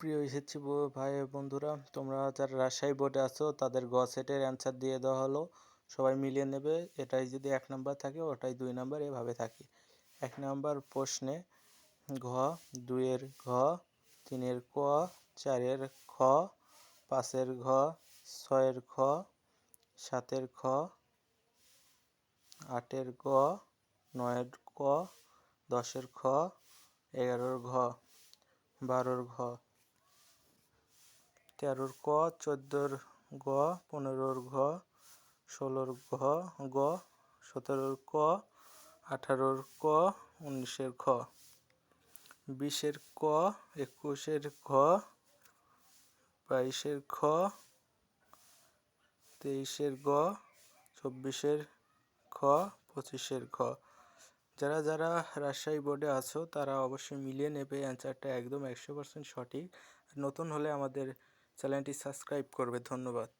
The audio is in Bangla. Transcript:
প্রিয় এসেছি ভাই বন্ধুরা। তোমরা যারা রাজশাহী বোর্ডে আছো, তাদের গ সেটের অ্যান্সার দিয়ে দেওয়া হলো। সবাই মিলিয়ে নেবে। এটাই যদি এক নাম্বার থাকে, ওটাই দুই নাম্বার এভাবে থাকে। এক নাম্বার প্রশ্নে ঘ, দুইয়ের ঘ, তিনের ক, চারের খ, পাঁচের ঘ, ছয়ের খ, সাতের খ, আটের গ, নয়ের ক, দশের খ, এগারোর ঘ, বারোর ঘ। তেরোর ক, চোদ্দোর গ, পনেরোর ঘ, ষোলোর ঘ, গ, সতেরোর ক, আঠারোর ক, উনিশের খ। বিশের ক, একুশের ঘ, বাইশের খ তেইশের গ চব্বিশের খ পঁচিশের খ যারা যারা রাজশাহী বোর্ডে আছো, তারা অবশ্যই মিলিয়ে নেবে। অ্যান্সারটা একদম একশো পার্সেন্ট সঠিক। নতুন হলে আমাদের চ্যানেলটি সাবস্ক্রাইব করবে ধন্যবাদ।